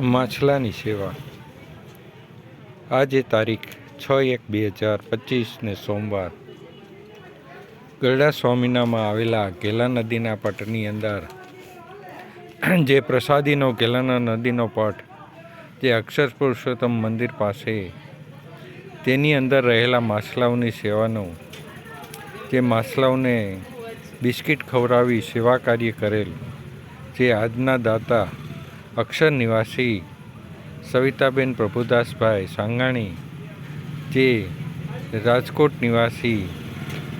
માછલાની સેવા. આજે તારીખ છ એક બે હજાર પચીસને સોમવાર. ગરડા સ્વામીનામાં આવેલા ગેલા નદીના પટની અંદર, જે પ્રસાદીનો ગેલાના નદીનો પટ, જે અક્ષર પુરુષોત્તમ મંદિર પાસે, તેની અંદર રહેલા માછલાઓની સેવાનો, જે માછલાઓને બિસ્કિટ ખવડાવી સેવા કાર્ય કરેલ, જે આજના દાતા અક્ષર નિવાસી સવિતાબેન પ્રભુદાસભાઈ સાંગાણી જે રાજકોટ નિવાસી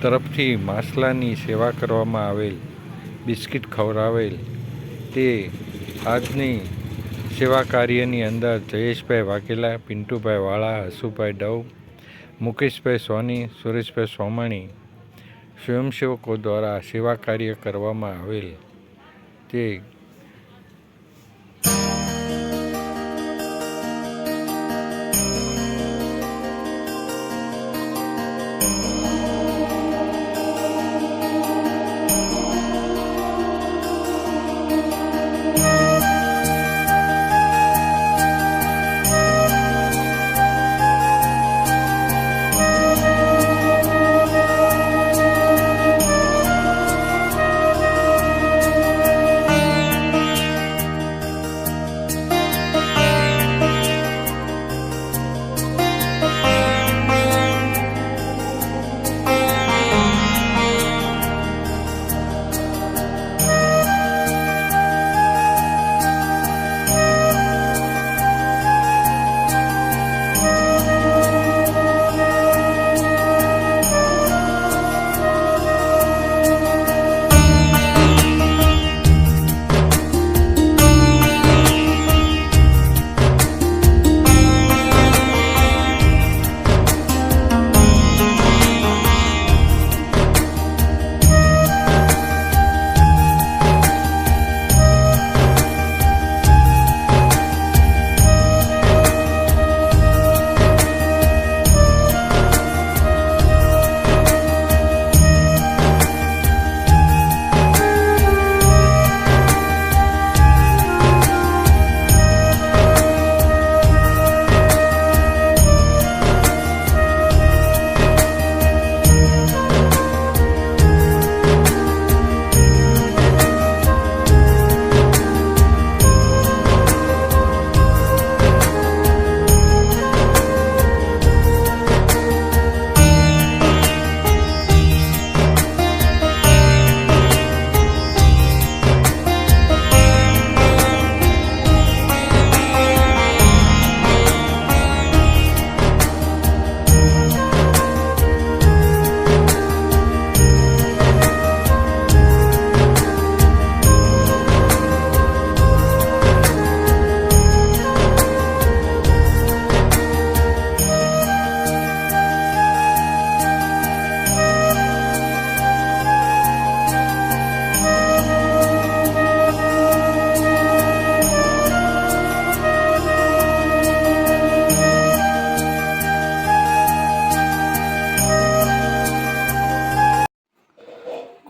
તરફથી માછલાની સેવા કરવામાં આવેલ, બિસ્કિટ ખવડાવેલ, તે આજની સેવા કાર્યની અંદર જયેશભાઈ વાઘેલા, પિન્ટુભાઈ વાળા, હસુભાઈ ડવ, મુકેશભાઈ સોની, સુરેશભાઈ સોમાણી સ્વયંસેવકો દ્વારા સેવા કાર્ય કરવામાં આવેલ. તે